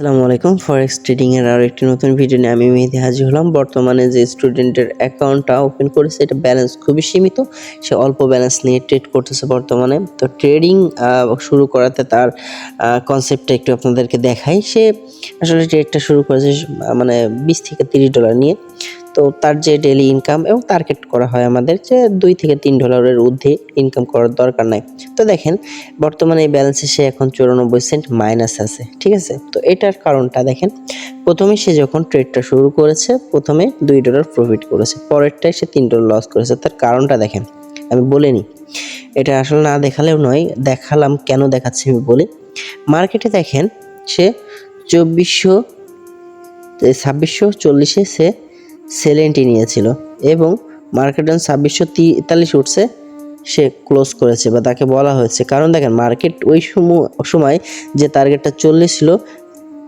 আসসালামু আলাইকুম ফরেক্স ট্রেডিংয়ের এর আরও একটি নতুন ভিডিও নিয়ে আমি মেহেদি হাজির হলাম। বর্তমানে যে স্টুডেন্টের অ্যাকাউন্টটা ওপেন করেছে, এটা ব্যালেন্স খুবই সীমিত। সে অল্প ব্যালেন্স নিয়ে ট্রেড করতেছে বর্তমানে। তো ট্রেডিং শুরু করাতে তার কনসেপ্টটা একটু আপনাদেরকে দেখাই। সে আসলে ট্রেডটা শুরু করেছে মানে বিশ থেকে তিরিশ ডলার নিয়ে। তো তার যে ডেলি ইনকাম এবং টার্গেট করা হয় আমাদের যে দুই থেকে তিন ডলারের ঊর্ধ্বে ইনকাম করার দরকার নাই। তো দেখেন, বর্তমানে এই ব্যালেন্সে সে এখন চুরানব্বই সেন্ট মাইনাস আছে, ঠিক আছে? তো এটার কারণটা দেখেন, প্রথমে সে যখন ট্রেডটা শুরু করেছে, প্রথমে দুই ডলার প্রফিট করেছে, পরেরটায় সে তিন ডলার লস করেছে। তার কারণটা দেখেন, আমি বলিনি এটা আসলে না দেখালেও নয়, দেখালাম কেন দেখাচ্ছি আমি বলি। মার্কেটে দেখেন, সে চব্বিশশো, ছাব্বিশশো চল্লিশে সে সেলেন্টি নিয়েছিল এবং মার্কেট ডাউন ছাব্বিশশো তেতাল্লিশ উঠছে, সে ক্লোজ করেছে বা তাকে বলা হয়েছে। কারণ দেখেন, মার্কেট ওই সময় যে টার্গেটটা চল্লিশ ছিল,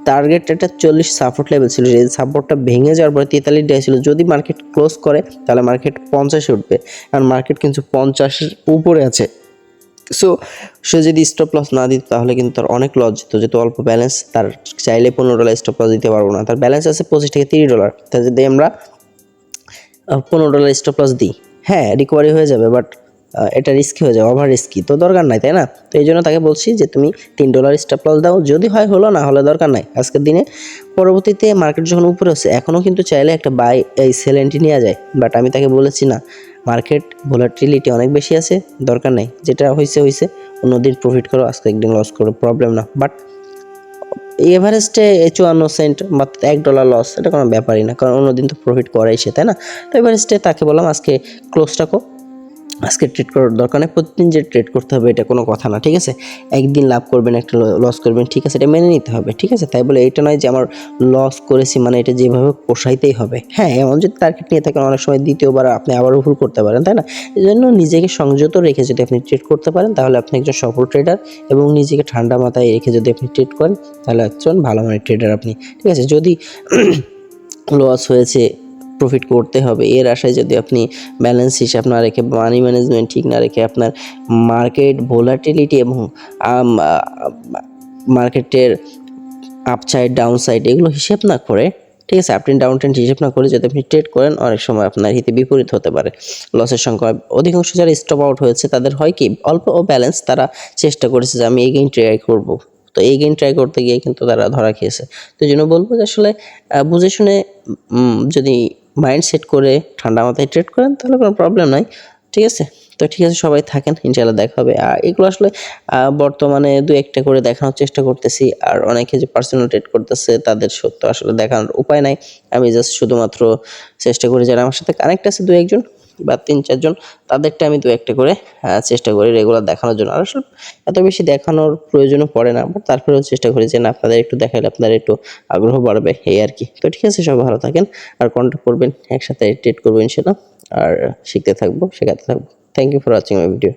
টার্গেট একটা চল্লিশ সাপোর্ট লেভেল ছিল। যে সাপোর্টটা ভেঙে যাওয়ার পরে তেতাল্লিশ ডে ছিল। যদি মার্কেট ক্লোজ করে, তাহলে মার্কেট পঞ্চাশে উঠবে। কারণ মার্কেট কিন্তু পঞ্চাশের উপরে আছে। সো সে যদি স্টপ লস না দিত, তাহলে কিন্তু তার অনেক লস যেত। যেহেতু অল্প ব্যালেন্স তার চাইলে পনেরো ডলার স্টপ লস দিতে পারব না। তার ব্যালেন্স আছে পঁচিশ থেকে তিরিশ ডলার তা যদি আমরা পনেরো ডলার স্টপ লস দিই। হ্যাঁ রিকভারি হয়ে যাবে বাট এটা রিস্কি হয়ে যাবে ওভার রিস্কি তো দরকার নাই, তাই না? তো এই জন্য তাকে বলছি যে, তুমি তিন ডলার স্টপ লস দাও, যদি হয় হলো, না হলে দরকার নাই। আজকের দিনে পরবর্তীতে মার্কেট যখন উপরে হচ্ছে, এখনও কিন্তু চাইলে একটা বাই এই সেলেন্টি নেওয়া যায় বাট আমি তাকে বলেছি না মার্কেট ভোলাটিলিটি অনেক বেশি আছে, দরকার নেই, যেটা হয়েছে হয়েছে অন্যদিন প্রফিট করো, আজকে একদিন লস করো প্রবলেম না বাট এভারেস্টে চুয়ান্ন সেন্ট বা এক ডলার লস এটা কোনো ব্যাপারই না, কারণ অন্যদিন তো প্রফিট করাই সে তাই না? তো এভারেস্টে তাকে বললাম আজকে ক্লোজ রাখো। আজকে ট্রেড করার দরকার নেই। প্রতিদিন যে ট্রেড করতে হবে, এটা কোনো কথা না, ঠিক আছে? একদিন লাভ করবেন, একটা লস করবেন, ঠিক আছে? এটা মেনে নিতে হবে, ঠিক আছে? তাই বলে এটা নয় যে আমার লস করেছি মানে এটা যেভাবে পোষাইতেই হবে। হ্যাঁ এমন যদি টার্গেট নিয়ে থাকেন, অনেক সময় দ্বিতীয়বার আপনি আবারও ভুল করতে পারেন, তাই না? এই জন্য নিজেকে সংযত রেখে যদি আপনি ট্রেড করতে পারেন, তাহলে আপনি একজন সফল ট্রেডার এবং নিজেকে ঠান্ডা মাথায় রেখে যদি আপনি ট্রেড করেন, তাহলে একজন ভালো মানের ট্রেডার আপনি, ঠিক আছে? যদি লস হয়েছে প্রফিট করতে হবে। এর আশায় যদি আপনি ব্যালেন্স হিসাব না রেখে মানি ম্যানেজমেন্ট ঠিক না রেখে আপনার মার্কেট ভোলাটিলিটি এবং মার্কেটের আপসাইড ডাউন সাইড এগুলো হিসেব না করে, ঠিক আছে আপনি ডাউন ট্রেন্ড হিসেব না করে যদি আপনি ট্রেড করেন, অনেক সময় আপনার হিতে বিপরীত হতে পারে। লসের সংখ্যা, অধিকাংশ যারা স্টপ আউট হয়েছে, তাদের হয় কি, অল্প ও ব্যালেন্স তারা চেষ্টা করেছে যে আমি এগেইন ট্রাই করব। তো গেম ট্রাই করতে গিয়ে কিন্তু তারা ধরা খেয়েছে। তো জন্য বলব যে আসলে বুঝে শুনে যদি মাইন্ড সেট করে ঠান্ডা মাথায় ট্রেড করেন, তাহলে কোনো প্রবলেম নাই। ঠিক আছে? তো ঠিক আছে, সবাই থাকেন ইনশাল্লাহ দেখা হবে। আর এগুলো আসলে বর্তমানে দু একটা করে দেখানোর চেষ্টা করতেছি। আর অনেকে যে পার্সোনাল ট্রেড করতেছে, তাদের সত্য আসলে দেখানোর উপায় নাই। আমি জাস্ট শুধুমাত্র চেষ্টা করি যারা আমার সাথে কানেক্ট আছে, দু একজন বা তিন চারজন তাদেরটা আমি দু একটা করে চেষ্টা করি রেগুলার দেখানোর জন্য। আর আসলে এত বেশি দেখানোর প্রয়োজনও পড়ে না বাট তারপরেও চেষ্টা করি যে, না, আপনাদের একটু দেখালে আপনাদের একটু আগ্রহ বাড়বে। এই আর কি। তো ঠিক আছে সব ভালো থাকেন, আর কন্ট্যাক্ট করবেন, একসাথে ট্রেড করবেন সেটা আর শিখতে থাকব, শেখাতে থাকব। Thank you for watching my video